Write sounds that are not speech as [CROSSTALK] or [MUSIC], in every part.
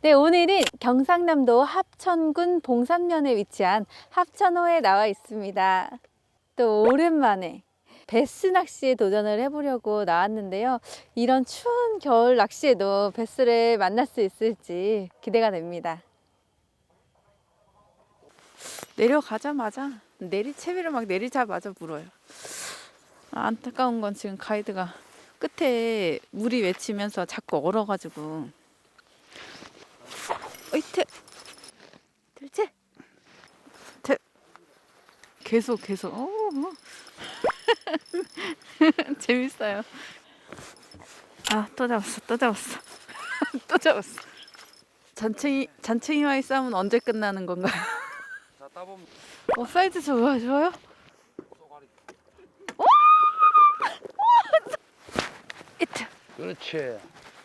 네, 오늘은 경상남도 합천군 봉산면에 위치한 합천호에 나와 있습니다. 또 오랜만에 베스 낚시에 도전을 해보려고 나왔는데요. 이런 추운 겨울 낚시에도 베스를 만날 수 있을지 기대가 됩니다. 내려가자마자 내리 채비를 막 내리자마자 물어요. 아, 안타까운 건 지금 가이드가 끝에 물이 맺히면서 자꾸 얼어가지고 어이트 둘째. 셋 계속 계속. 오, 오. [LAUGHS] 재밌어요. 아또 잡았어 또 잡았어. [LAUGHS] 또 잡았어. 잔챙이 잔챙이와의 싸움은 언제 끝나는 건가요? 자 따보면 어 사이즈 좋아요 좋아요? 이트. 그렇지.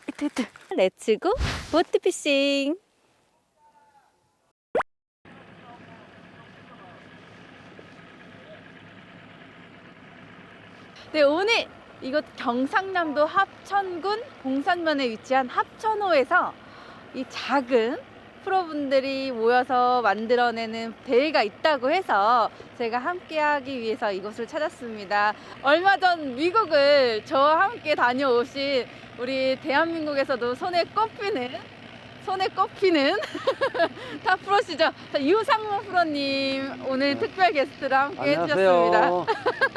이트 이트. 렛츠고 보트피싱 네 오늘 이곳 경상남도 합천군 봉산면에 위치한 합천호에서 이 작은 프로분들이 모여서 만들어내는 대회가 있다고 해서 제가 함께하기 위해서 이곳을 찾았습니다. 얼마 전 미국을 저와 함께 다녀오신 우리 대한민국에서도 손에 꼽히는 손에 꼽히는 [LAUGHS] 탑 프로시죠. 자, 유상무 프로님 오늘 특별 게스트로 함께 해주셨습니다. 안녕하세요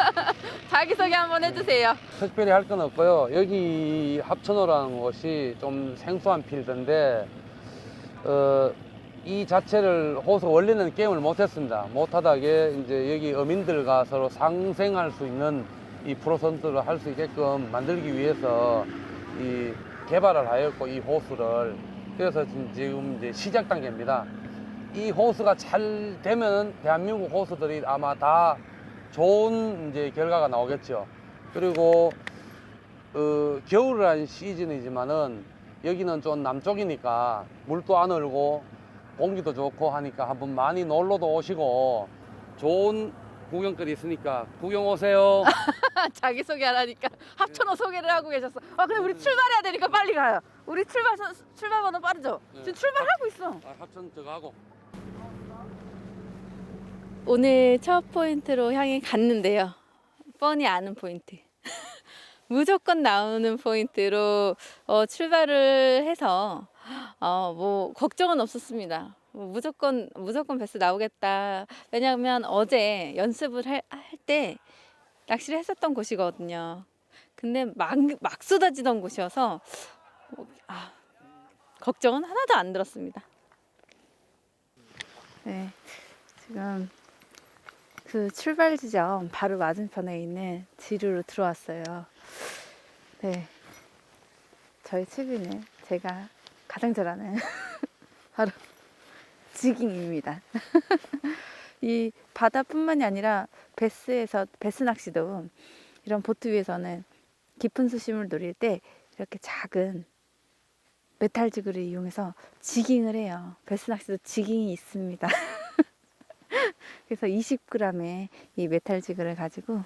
[LAUGHS] 자기소개 한번 해주세요. 특별히 할 건 없고요 여기 합천호라는 곳이 좀 생소한 필드인데 어, 이 자체를 호수 원래는 게임을 못했습니다 못하다게 이제 여기 어민들과 서로 상생할 수 있는 이 프로 선수를 할 수 있게끔 만들기 위해서 이 개발을 하였고 이 호수를 그래서 지금- 이제 시작 단계입니다. 이 호수가 잘 되면 대한민국 호수들이 아마 다 좋은 이제 결과가 나오겠죠. 그리고 어, 겨울이라는 시즌이지만은 여기는 좀 남쪽이니까 물도 안 얼고 공기도 좋고 하니까 한번 많이 놀러도 오시고 좋은 구경거리 있으니까 구경 오세요. [LAUGHS] 자기 소개 하라니까 합천호 소개를 하고 계셨어. 아, 근데 우리 출발해야 되니까 빨리 가요. 우리 출발, 선- 출발 번호 빠르죠? 지금 네. 출발하고 있어. 아, 합천 들어가고. 오늘 첫 포인트로 향해 갔는데요. 뻔히 아는 포인트. [LAUGHS] 무조건 나오는 포인트로 어, 출발을 해서 어, 뭐 걱정은 없었습니다. 뭐 무조건 무조건 베스 나오겠다. 왜냐하면 어제 연습을 할 때 낚시를 했었던 곳이거든요. 근데 막, 막 쏟아지던 곳이어서 뭐, 아, 걱정은 하나도 안 들었습니다. 네, 지금 그 출발 지점 바로 맞은편에 있는 지루로 들어왔어요. 네. 저희 채비는 제가 가장 잘하는 [LAUGHS] 바로 지깅입니다. [LAUGHS] 이 바다뿐만이 아니라 베스에서 베스 낚시도 이런 보트 위에서는 깊은 수심을 노릴 때 이렇게 작은 메탈 지그를 이용해서 지깅을 해요. 베스 낚시도 지깅이 있습니다. [LAUGHS] 그래서 20g의 이 메탈 지그를 가지고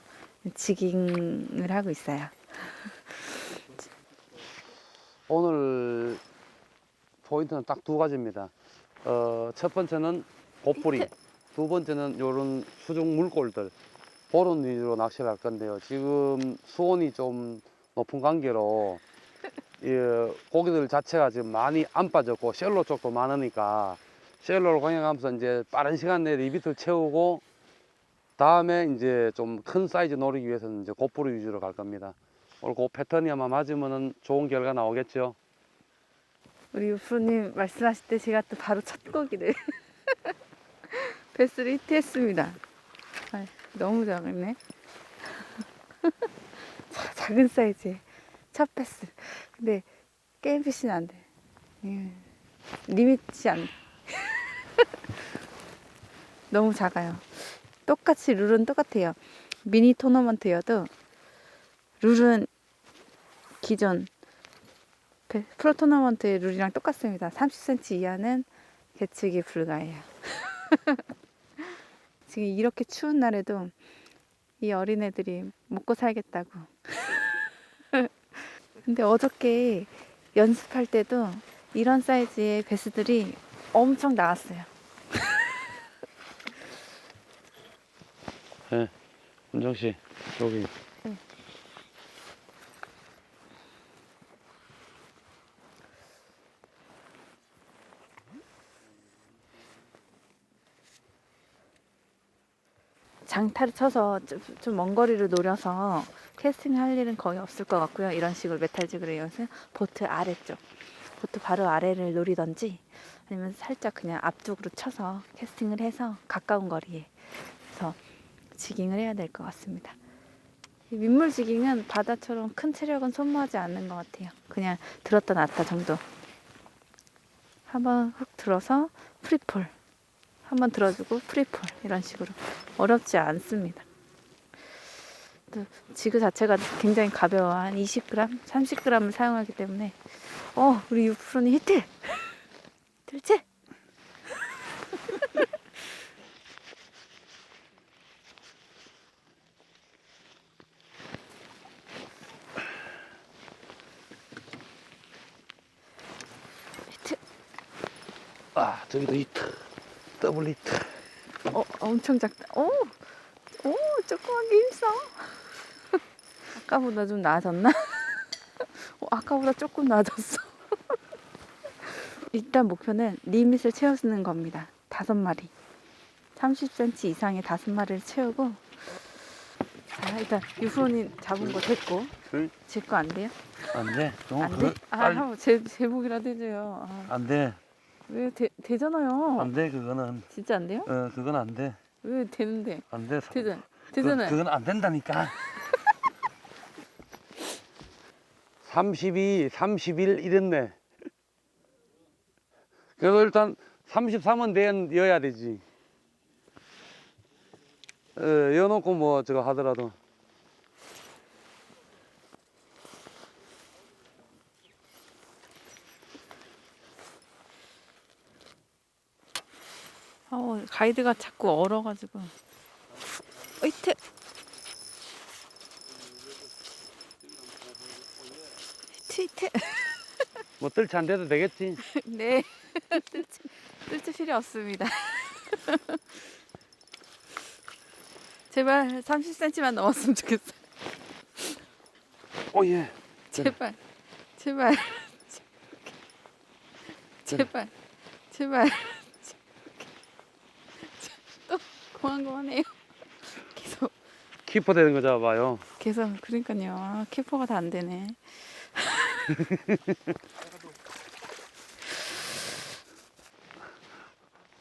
지깅을 하고 있어요. 오늘 포인트는 딱 두 가지입니다. 어, 첫 번째는 곱뿌리, 두 번째는 요런 수중 물골들, 보론 위주로 낚시를 할 건데요. 지금 수온이 좀 높은 관계로 이 [LAUGHS] 고기들 자체가 지금 많이 안 빠졌고 셀로 쪽도 많으니까 셀로로 강행하면서 이제 빠른 시간 내에 리비트를 채우고 다음에 이제 좀 큰 사이즈 노리기 위해서는 이제 곱뿌리 위주로 갈 겁니다. 오늘 그 패턴이 아마 맞으면 좋은 결과 나오겠죠. 우리 유프로님 말씀하실 때 제가 또 바로 첫 고기를 [LAUGHS] 베스를 히트했습니다. 아, 너무 작네. [LAUGHS] 자, 작은 사이즈의 첫 패스. 근데 게임 피시는 안 돼. 예, 리밋이 안 돼. [LAUGHS] 너무 작아요. 똑같이 룰은 똑같아요. 미니 토너먼트여도 룰은 기존 베- 프로 토너먼트의 룰이랑 똑같습니다. 30cm 이하는 개측이 불가해요. [LAUGHS] 지금 이렇게 추운 날에도 이 어린애들이 먹고 살겠다고. [LAUGHS] 근데 어저께 연습할 때도 이런 사이즈의 베스들이 엄청 나왔어요. 네. 은정 씨, 여기. 응. 장타를 쳐서 좀 먼 거리를 노려서 캐스팅 할 일은 거의 없을 것 같고요. 이런 식으로 메탈직으로 이용해서 보트 아래쪽, 보트 바로 아래를 노리던지 아니면 살짝 그냥 앞쪽으로 쳐서 캐스팅을 해서 가까운 거리에 서 지깅을 해야 될 것 같습니다. 이 민물 지깅은 바다처럼 큰 체력은 소모하지 않는 것 같아요. 그냥 들었다 놨다 정도. 한번 훅 들어서 프리폴. 한번 들어주고 프리폴. 이런 식으로. 어렵지 않습니다. 또 지그 자체가 굉장히 가벼워. 한 20g, 30g을 사용하기 때문에 어, 우리 유프로는 히트! [LAUGHS] 히트! 아, 저기도 히트. 더블 히트. 어, 엄청 작다. 오! 오, 조그맣게 힘써. [LAUGHS] 아까보다 좀 나아졌나? [LAUGHS] 어, 아까보다 조금 나아졌어. [LAUGHS] 일단 목표는 리밋을 채우는 겁니다. 다섯 마리. 30cm 이상의 다섯 마리를 채우고. 자, 일단 유프로님 잡은 거 됐고. 응? 제거 안 돼요? 안 돼. 좀안 돼? 아, 한번 제, 제목이라도 해줘요. 아, 안 돼. 왜 되, 되잖아요. 안 돼, 그거는. 진짜 안 돼요? 어, 그건 안 돼. 왜 되는데? 안 돼. 되잖아. 그, 되잖아요. 그건 안 된다니까. [LAUGHS] 32, 31 이랬네. 그래서 일단 33은 된 여야 되지. 어, 여놓고 뭐 저거 하더라도. 어, 가이드가 자꾸 얼어가지고. 으이트! 히트, 히트. 뭐 뜰치 안 돼도 되겠지. [LAUGHS] 네. 뜰지, 뜰지 필요 없습니다. [LAUGHS] 제발 30cm만 넘었으면 좋겠어. 오 예. 제발. 제발. 제발. 제발. 또 그만 그만해요. [LAUGHS] 계속 키퍼 되는 거 잡아봐요. 계속 그러니까요. 아, 키퍼가 다 안 되네. [LAUGHS]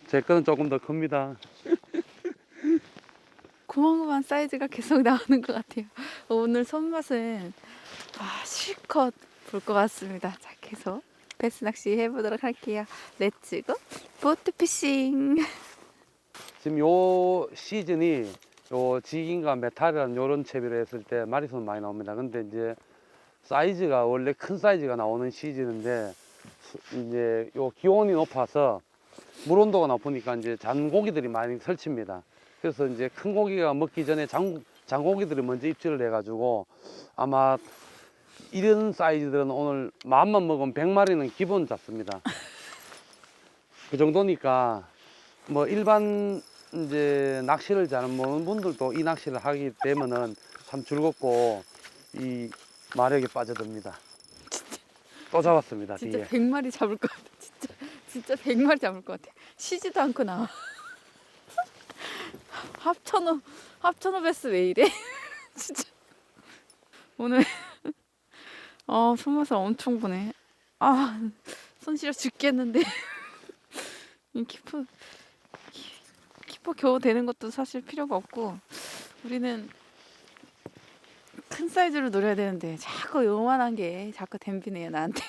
제 거는 조금 더 큽니다. [LAUGHS] 고만고만 사이즈가 계속 나오는 것 같아요. 오늘 손맛은 아, 실컷 볼 것 같습니다. 자, 계속 베스 낚시 해보도록 할게요. 렛츠고 보트 피싱. 지금 요 시즌이 요 지긴과 메탈이라는 요런 채비로 했을 때 마리손 많이 나옵니다. 근데 이제 사이즈가 원래 큰 사이즈가 나오는 시즌인데 수- 이제 요 기온이 높아서 물 온도가 높으니까 이제 잔고기들이 많이 설칩니다. 그래서 이제 큰 고기가 먹기 전에 장, 장고기들이 먼저 입질을 해가지고 아마 이런 사이즈들은 오늘 마음만 먹으면 100마리는 기본 잡습니다. [LAUGHS] 그 정도니까 뭐 일반 이제 낚시를 잘 모르는 분들도 이 낚시를 하게 되면은 참 즐겁고 이 마력에 빠져듭니다. 또 잡았습니다 진짜 뒤에. 100마리 잡을 것 같아. 진짜 진짜 100마리 잡을 것 같아. 쉬지도 않고 나와. 합천호 합천호 베스 왜 이래? [LAUGHS] 진짜 오늘 어 손맛을 엄청 보네. 아손 시려 죽겠는데 [LAUGHS] 이 키프 키퍼 겨우 되는 것도 사실 필요가 없고 우리는 큰 사이즈로 노려야 되는데 자꾸 요만한 게 자꾸 댐비네요 나한테.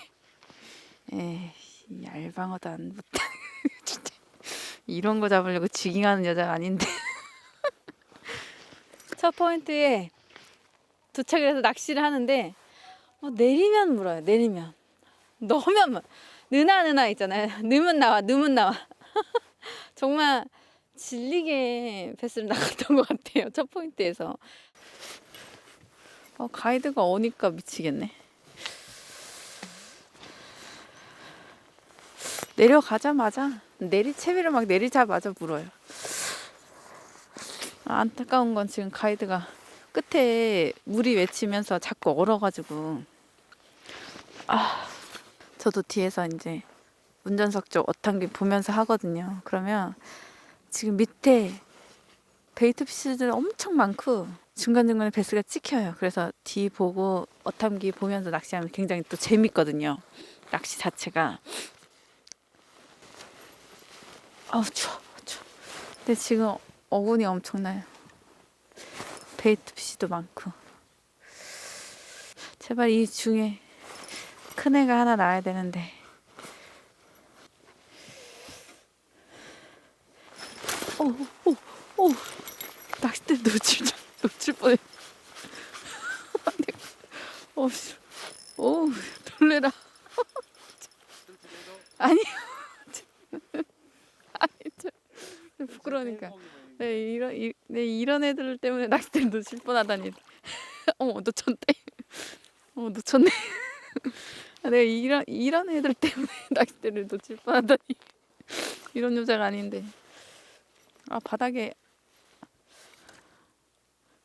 [LAUGHS] 에이 이 알방어도 안 붙다. [LAUGHS] 진짜 이런 거 잡으려고 지깅하는 여자가 아닌데. [LAUGHS] 첫 포인트에 도착을 해서 낚시를 하는데 어, 내리면 물어요. 내리면 넣으면 물. 느나 느나 있잖아요. 넣으면 나와. 넣으면 나와. 정말 질리게 패스를 나갔던 [LAUGHS] 것 같아요. 첫 포인트에서. 어, 가이드가 오니까 미치겠네. 내려가자마자 내리 채비를 막 내리자마자 물어요. 아, 안타까운 건 지금 가이드가 끝에 물이 맺히면서 자꾸 얼어가지고 아 저도 뒤에서 이제 운전석 쪽 어탕기 보면서 하거든요. 그러면 지금 밑에 베이트 피시들 엄청 많고 중간중간에 베스가 찍혀요. 그래서 뒤 보고 어탐기 보면서 낚시하면 굉장히 또 재밌거든요. 낚시 자체가. 아우 추워 추워. 근데 지금 어군이 엄청나요. 베이트 피시도 많고. 제발 이 중에 큰 애가 하나 나와야 되는데. 오, 오, 오. 낚싯대 놓칠 줄- 놓칠 뻔해. 오, [LAUGHS] 씨. 오, 놀래라. [LAUGHS] [LAUGHS] 아니, 아니, 저 부끄러우니까. 네, 이런 이, 네, 이런 애들 때문에 낚싯대를 놓칠 뻔하다니. 어머, 놓쳤대. 어머, 놓쳤네. 네, 이런 이런 애들 때문에 낚싯대를 놓칠 뻔하다니. 이런 여자가 아닌데. 아 바닥에.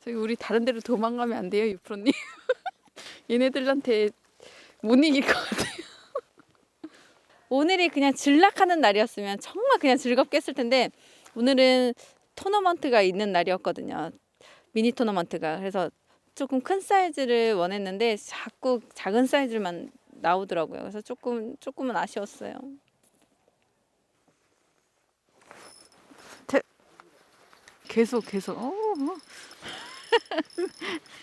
저기 우리 다른 데로 도망가면 안 돼요 유프로님? [LAUGHS] 얘네들한테 못 이길 것 같아요. 오늘이 그냥 진락하는 날이었으면 정말 그냥 즐겁게 했을 텐데 오늘은 토너먼트가 있는 날이었거든요. 미니 토너먼트가. 그래서 조금 큰 사이즈를 원했는데 자꾸 작은 사이즈만 나오더라고요. 그래서 조금 조금은 아쉬웠어요 계속 계속 어, 어.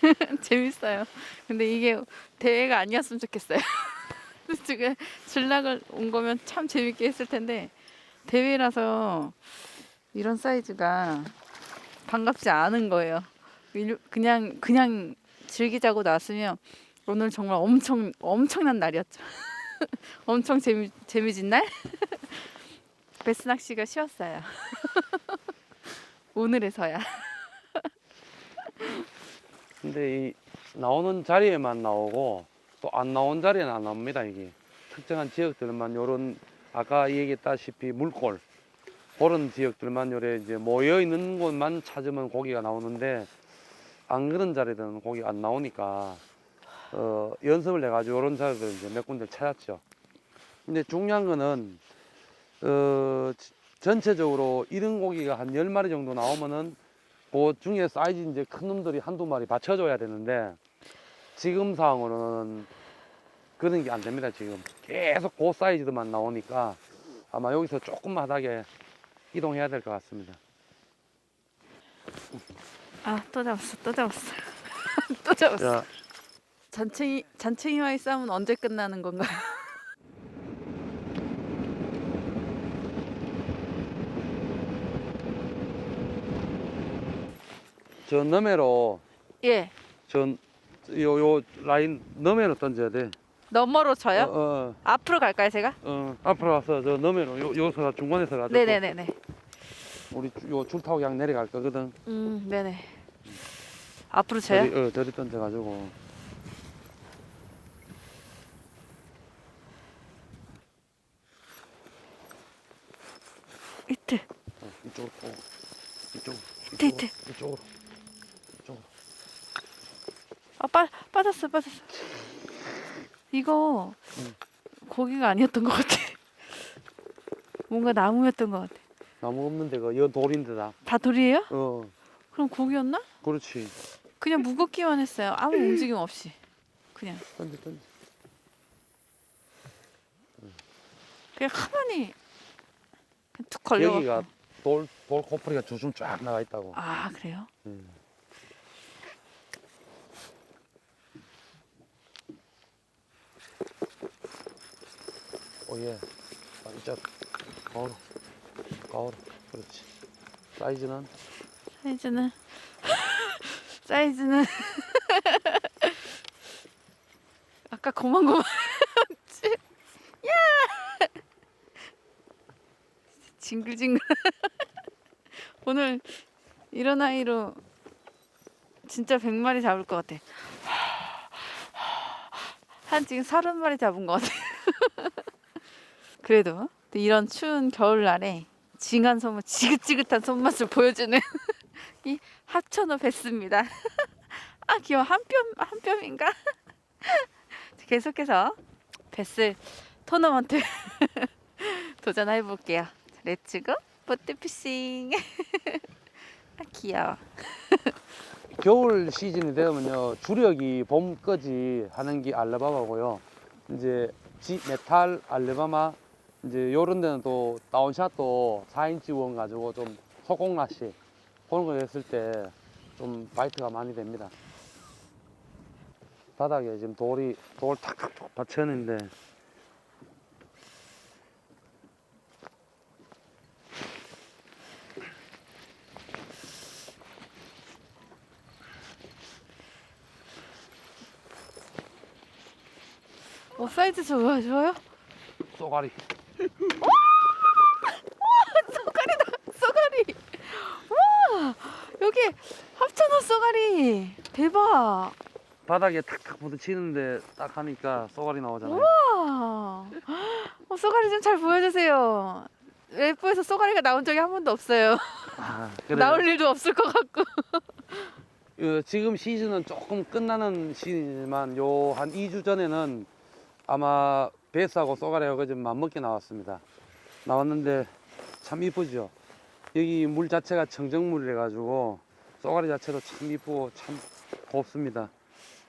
[LAUGHS] 재밌어요. 근데 이게 대회가 아니었으면 좋겠어요. [LAUGHS] 지금 진락을 온 거면 참 재밌게 했을 텐데 대회라서 이런 사이즈가 반갑지 않은 거예요. 일- 그냥 그냥 즐기자고 나왔으면 오늘 정말 엄청 엄청난 날이었죠. [LAUGHS] 엄청 재미 재미진 날. 베스 낚시가 쉬웠어요. 오늘에서야. [LAUGHS] 근데 이 나오는 자리에만 나오고 또 안 나온 자리에는 안 나옵니다 이게 특정한 지역들만 요런 아까 얘기했다시피 물골 그런 지역들만 요래 이제 모여 있는 곳만 찾으면 고기가 나오는데 안 그런 자리들은 고기가 안 나오니까 어 연습을 해가지고 요런 자리들 이제 몇 군데 찾았죠. 근데 중요한 거는 어 지- 전체적으로 이런 고기가 한 10마리 정도 나오면은 그 중에 사이즈 이제 큰 놈들이 한두 마리 받쳐줘야 되는데 지금 상황으로는 그런 게 안 됩니다 지금 계속 그 사이즈들만 나오니까 아마 여기서 조금 바닥에 이동해야 될 것 같습니다 아 또 잡았어 또 잡았어 [LAUGHS] 또 잡았어. 자, 잔챙이 잔챙이와의 싸움은 언제 끝나는 건가요? 저 너메로 예. 전 요, 요 라인 너메로 던져야 돼 너머로 쳐요? 어, 어, 앞으로 갈까요 제가? 어, 앞으로 와서 저 너메로 요, 여기서 중간에서 가지고 네네네네. 우리 요 줄 타고 그냥 내려갈 거거든 음 네네. 앞으로 쳐요? 저리, 어, 저리 던져 가지고 이트 어, 이쪽으로 또 이쪽 이때, 이쪽으로 이때. 이쪽으로 이쪽으로 아 빠, 빠졌어 빠졌어. 이거 음. 고기가 아니었던 것 같아. 뭔가 나무였던 것 같아. 나무 없는 데가 여 돌인데 다 다 돌이에요? 어 그럼 고기였나? 그렇지 그냥 무겁기만 했어요. 아무 움직임 없이. 그냥 던져 던져 그냥 가만히 그냥 툭 걸려. 여기가 돌, 돌 코프리가 주춤 쫙 나가 있다고 아 그래요? 음. 오예. 아, 이쪽 가오로 가오로. 그렇지. 사이즈는? 사이즈는? [LAUGHS] 사이즈는? [LAUGHS] 아까 고만고만 [LAUGHS] 야! 징글징글. 오늘 이런 아이로 진짜 100마리 잡을 것 같아. 한 지금 30마리 잡은 것 같아 그래도 또 이런 추운 겨울날에 징한 손맛, 지긋지긋한 손맛을 보여주는 [LAUGHS] 이 합천어 베스입니다. [LAUGHS] 아 귀여워 한 뼘 한 뼘인가? [LAUGHS] 계속해서 베스 토너먼트 도전해 볼게요. 렛츠고 보트피싱. 아 귀여워. 겨울 시즌이 되면요 주력이 봄까지 하는 게 알라바마고요 이제 지 메탈 알라바마 이제 요런 데는 또 다운샷도 4인치 원 가지고 좀 소공 낚시 그런 거 했을 때 좀 바이트가 많이 됩니다. 바닥에 지금 돌이 돌 탁탁탁 받쳐있는데. 오 사이즈 좋아 좋아요? 쏘가리 쏘가리다 쏘가리. 와 여기 합천어 쏘가리 대박. 바닥에 탁탁 부딪히는데 딱 하니까 쏘가리 나오잖아요 와 어, 쏘가리 좀 잘 보여주세요. 웹보에서 쏘가리가 나온 적이 한 번도 없어요. 아, [LAUGHS] 그래요? 나올 일도 없을 것 같고. 어, 지금 시즌은 조금 끝나는 시즌이지만 요 한 2주 전에는 아마 베스하고 쏘가리 하고 좀 맞먹게 나왔습니다. 나왔는데 참 이쁘죠. 여기 물 자체가 청정물이라 가지고 쏘가리 자체도 참 이쁘고 참 곱습니다.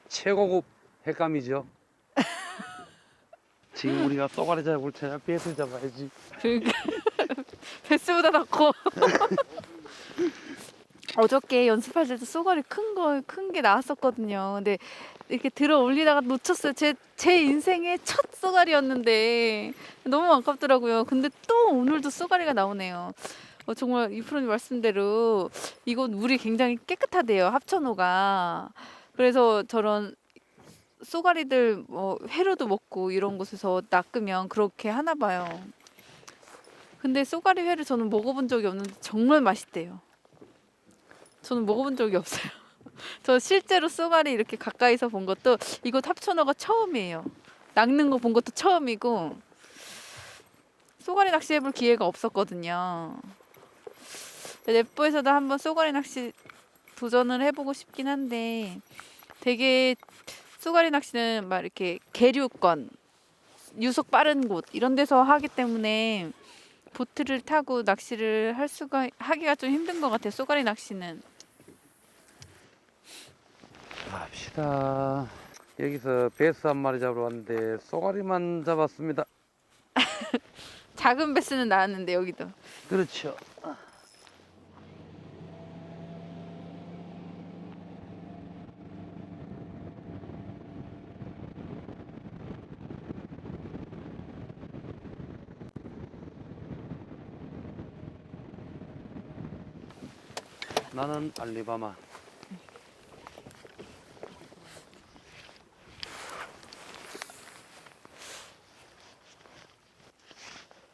최고급 핵감이죠. [LAUGHS] 지금 우리가 쏘가리 잡을 때야 베스 잡아야지. 그러니까 [LAUGHS] 베스보다 더 커. [LAUGHS] 어저께 연습할 때도 쏘가리 큰 거 큰 게 나왔었거든요. 근데 이렇게 들어 올리다가 놓쳤어요. 제 제 인생의 첫 쏘가리였는데 너무 아깝더라고요. 근데 또 오늘도 쏘가리가 나오네요. 어, 정말 이프로님 말씀대로 이곳 물이 굉장히 깨끗하대요. 합천호가. 그래서 저런 쏘가리들 뭐 회로도 먹고 이런 곳에서 낚으면 그렇게 하나 봐요. 근데 쏘가리 회를 저는 먹어본 적이 없는데 정말 맛있대요. 저는 먹어본 적이 없어요. [LAUGHS] 저 실제로 쏘가리 이렇게 가까이서 본 것도 이곳 합천어가 처음이에요. 낚는 거 본 것도 처음이고 쏘가리 낚시 해볼 기회가 없었거든요. 넷보에서도 한번 쏘가리 낚시 도전을 해보고 싶긴 한데 되게 쏘가리 낚시는 막 이렇게 계류권 유속 빠른 곳 이런 데서 하기 때문에 보트를 타고 낚시를 할 수가 하기가 좀 힘든 것 같아요. 쏘가리 낚시는. 갑시다. 여기서 베스 한 마리 잡으러 왔는데 쏘가리만 잡았습니다. [LAUGHS] 작은 베스는 나왔는데 여기도. 그렇죠. 나는 알리바마.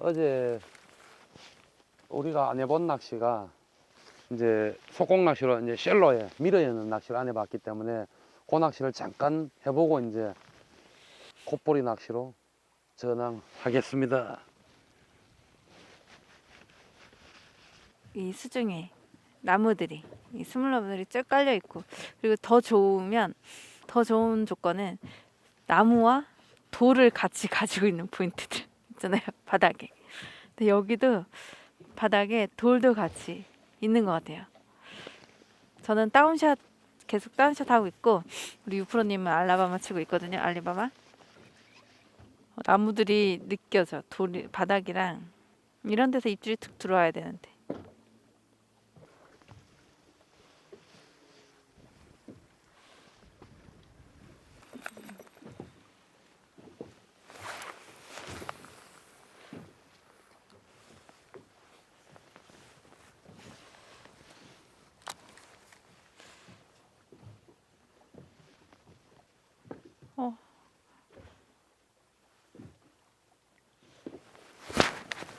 어제 우리가 안 해본 낚시가 이제 소공 낚시로 이제 쉘로에 밀어 여는 낚시를 안 해봤기 때문에 그 낚시를 잠깐 해보고 이제 콧보리 낚시로 전향하겠습니다. 이 수중에 나무들이 이 스물나무들이 쭉 깔려 있고 그리고 더 좋으면 더 좋은 조건은 나무와 돌을 같이 [LAUGHS] 가지고 있는 포인트들 있잖아요 [LAUGHS] 바닥에. 근데 여기도 바닥에 돌도 같이 있는 것 같아요. 저는 다운샷 계속 다운샷 하고 있고 우리 유프로님은 알라바마 치고 있거든요 알리바마. 어, 나무들이 느껴져 돌이 바닥이랑. 이런 데서 입질이 툭 들어와야 되는데 어.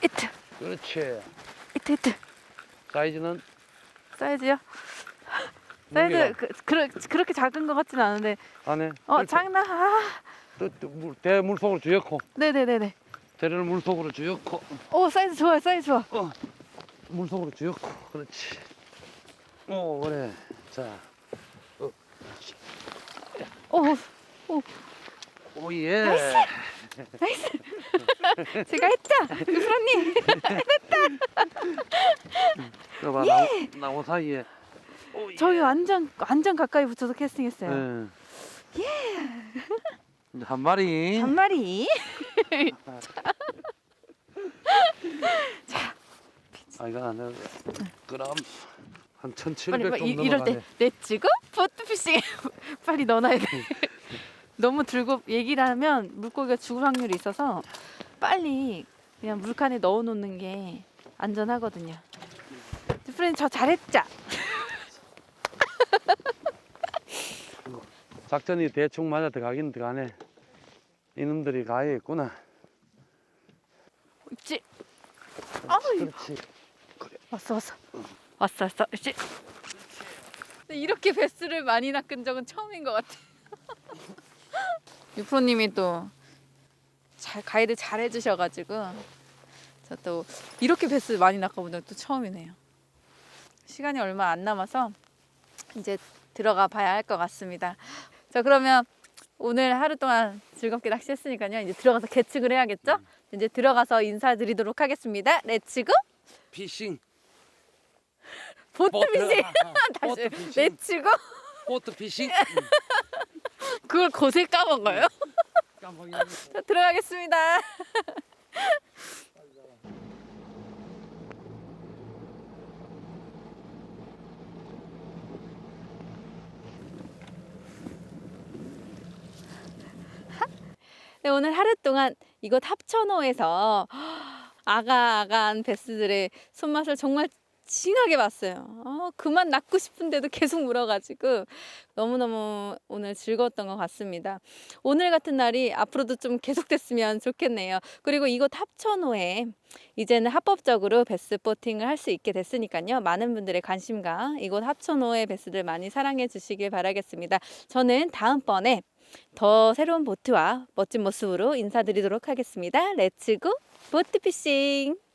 이트 그렇지. 이트 이트 사이즈는? 사이즈요? 사이즈 그, 그러, 그렇게 작은 것 같진 않은데. 안에 어 장난 아. 대 물 속으로 주였고. 네네네네. 대를 물속으로 쭉오 사이즈 좋아요 사이즈 좋아. 어, 물속으로 쭉 그렇지. 오 그래. 자. 오 오예 [LAUGHS] 제가 했죠 유프로님. 봐봐 나무, 나무 사이에. 오, 예. 저희 완전 완전 가까이 붙여서 캐스팅했어요. 응. 예. 이제 한 마리. 한 마리. [LAUGHS] 아 이건 안 돼도 그럼 한 빨리 1700 빨리 이- 정도 이럴 때 나가네. 내치고 보트피싱 빨리 넣어놔야 돼 너무 들고 얘기를 하면 물고기가 죽을 확률이 있어서 빨리 그냥 물칸에 넣어 놓는 게 안전하거든요. 프렌드 저 잘했죠? [LAUGHS] 작전이 대충 맞아 들어가긴 들어가네. 이놈들이 가야겠구나. 있지? 그렇지. 왔어 왔어. 왔어 왔어. 있지? 이렇게 베스를 많이 낚은 적은 처음인 것 같아 유프로님이 또 잘, 가이드 잘 해주셔가지고 저 또 이렇게 베스 많이 낚아본 적또 처음이네요. 시간이 얼마 안 남아서 이제 들어가 봐야 할 것 같습니다. 자 그러면 오늘 하루 동안 즐겁게 낚시했으니까요. 이제 들어가서 개측을 해야겠죠? 이제 들어가서 인사드리도록 하겠습니다. 렛츠고 피싱. [LAUGHS] 다시 보트 피싱. 렛츠고 보트 피싱 [LAUGHS] 그걸 곳에 까먹어요? [LAUGHS] 자, 들어가겠습니다. [LAUGHS] 네, 오늘 하루 동안 이곳 합천호에서 [GASPS] 아가아가한 베스들의 손맛을 정말 징하게 봤어요. 어, 그만 낳고 싶은데도 계속 물어가지고 너무너무 오늘 즐거웠던 것 같습니다. 오늘 같은 날이 앞으로도 좀 계속됐으면 좋겠네요. 그리고 이곳 합천호에 이제는 합법적으로 베스 보팅을 할 수 있게 됐으니까요. 많은 분들의 관심과 이곳 합천호의 베스들 많이 사랑해 주시길 바라겠습니다. 저는 다음번에 더 새로운 보트와 멋진 모습으로 인사드리도록 하겠습니다. 렛츠고 보트피싱!